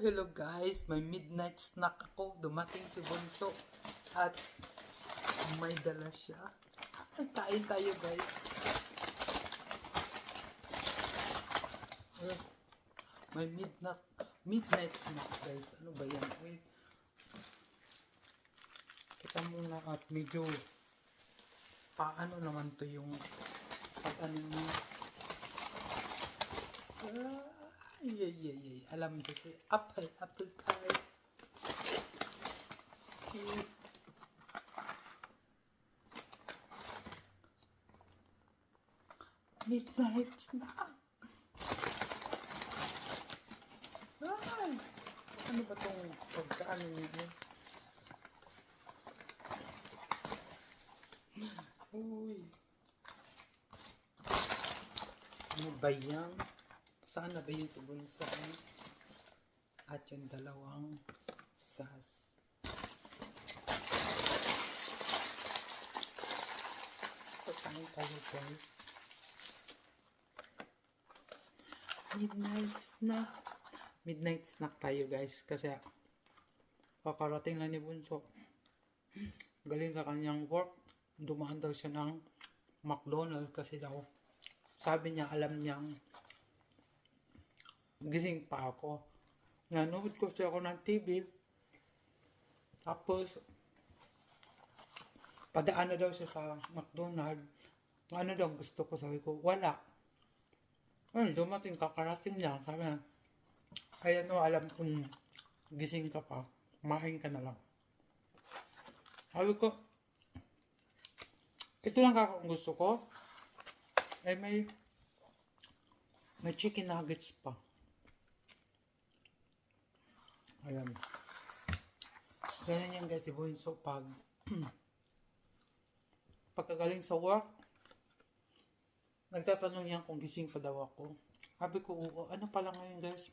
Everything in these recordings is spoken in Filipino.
hello guys. May midnight snack ako. Dumating si Bunso. At may dala siya. Kain tayo guys. May midnight midnight snack guys. Ano ba yan? Eh, kita muna at medyo paano naman to yung pag ano yung ay, ay, ay, ay. Alam ko si apple, apple pie. Eh. Midnight snack. Ay, ano ba tong pagkaano niya? Uy. Ano ba yan? Saan na ba yung sabunsa? At yung dalawang sas. So, kain tayo guys. Midnight snack. Midnight snack tayo guys. Kasi kakarating lang ni Bunso. Galing sa kanyang work. Dumaan daw siya ng McDonald's kasi daw sabi niya alam niyang gising pa ako. Nanood ko siya ako ng TV. Tapos, padaan na daw siya sa McDonald's. Ano daw gusto ko? Sabi ko, wala. Ay, dumating kakarating lang. Sabi na, kaya no, alam kong gising ka pa. Kumain ka na lang. Sabi ko, ito lang kakang gusto ko. Ay, may may chicken nuggets pa. Ayan. Ganyan yan guys, si Bunso pag pagkagaling sa work, nagtatanong yan kung gising pa daw ako. Sabi ko, oo, ano pala ngayon guys?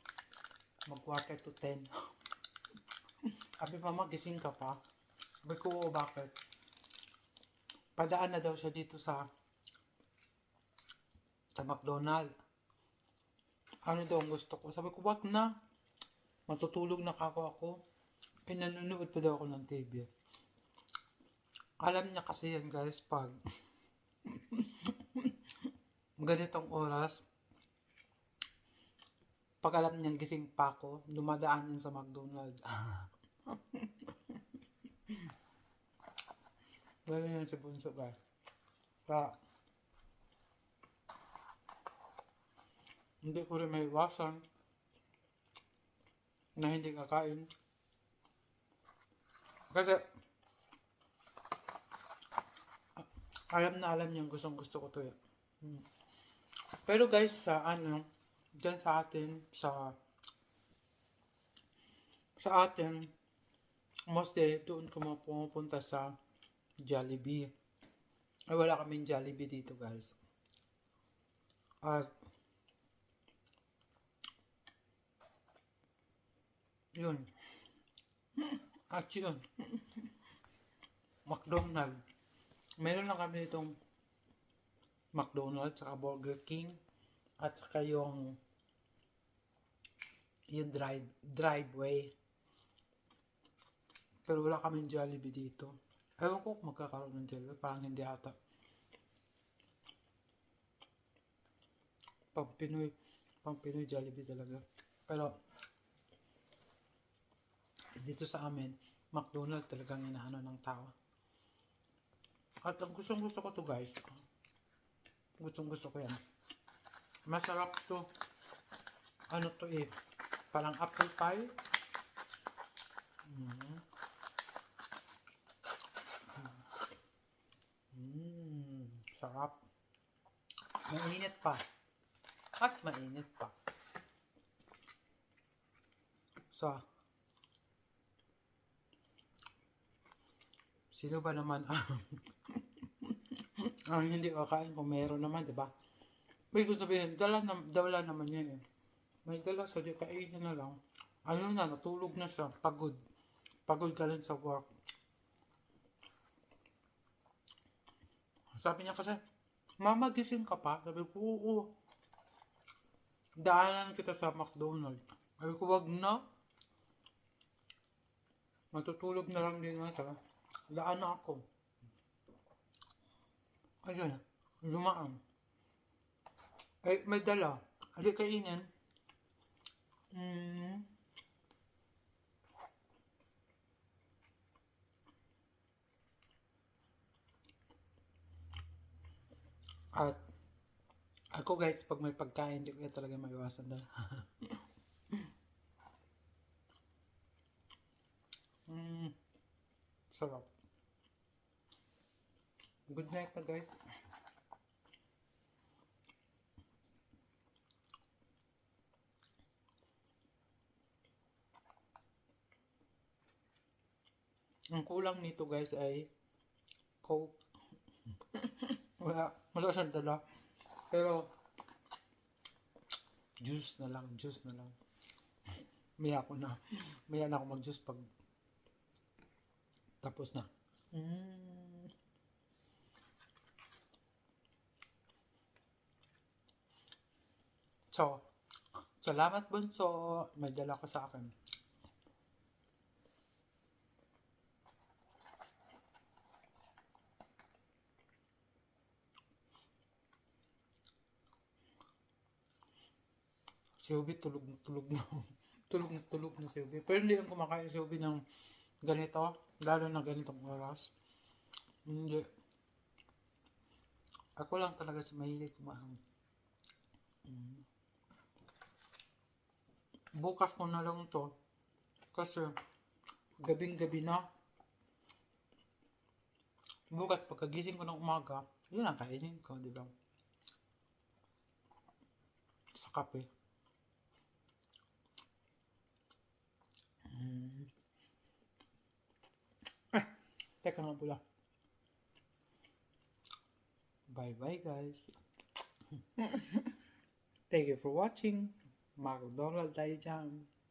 Mag quarter to 10. Sabi mama, gising ka pa? Sabi ko, oo, bakit? Padaan na daw siya dito sa sa McDonald. Ano daw ang gusto ko? Sabi ko, wag na. Matutulog na kako ako. Eh, nanonood pa daw ako ng TV. Alam niya kasi yan guys, pag ganitong oras, pag alam niyang gising pa ako, dumadaan yan sa McDonald. Ganyan yan si Bunso guys. Kaya, hindi ko rin may iwasan na hindi kakain. Kasi, alam na alam niyang gustong gusto ko to eh. Hmm. Pero guys, sa ano, dyan sa atin, sa sa atin, mostly doon ko pumupunta sa Jollibee. Ay, wala kaming Jollibee dito guys. At Yun. At yun. McDonald. Meron lang kami itong McDonald's saka Burger King at saka yung yung drive, driveway. Pero wala kaming Jollibee dito. Ewan ko kung magkakaroon ng Jollibee. Parang hindi ata. Pang Pinoy, pang Pinoy Jollibee talaga. Pero, dito sa amin, McDonald's talagang inaano ng tao. At ang gustong gusto ko to guys. Gustong gusto ko yan. Masarap to. Ano to eh. Parang apple pie. Mm. Mm. Sarap. Mainit pa. At mainit pa. So, Sino ba naman ang ang hindi kakain kung meron naman, di ba? May kung sabihin, dala, na, dala naman niya eh. May dala sa di kainin na lang. Ano na, natulog na siya, pagod. Pagod ka rin sa work. Sabi niya kasi, Mama, gising ka pa? Sabi ko, oo. Daanan kita sa McDonald's. Sabi ko, wag na. Matutulog na lang din ata. Daan na ako. Ayun, lumaan. Ay, may dala. Ali kainin. Mm. At ako guys, pag may pagkain, hindi ko talaga maiwasan dala. mm. Sarap. Good night na guys. Ang kulang nito guys ay Coke. wala, wala siyang dala. Pero, juice na lang, juice na lang. Maya ko na. Maya na ako mag-juice pag tapos na. Mm. So, salamat bunso. May dala ko sa akin. Si Ubi tulog tulog na. tulog na tulog na si Ubi. Pero hindi yung kumakain si Ubi ng ganito. Lalo na ganitong oras. Hindi. Ako lang talaga si mahilig kumain. Mm. Bukas ko na lang to. Kasi gabing-gabi na. Bukas pagkagising ko ng umaga, yun ang kainin ko, di ba? Sa kape. Mm. Ah, teka nga pula. Bye-bye guys. Thank you for watching. McDonald tayo dyan.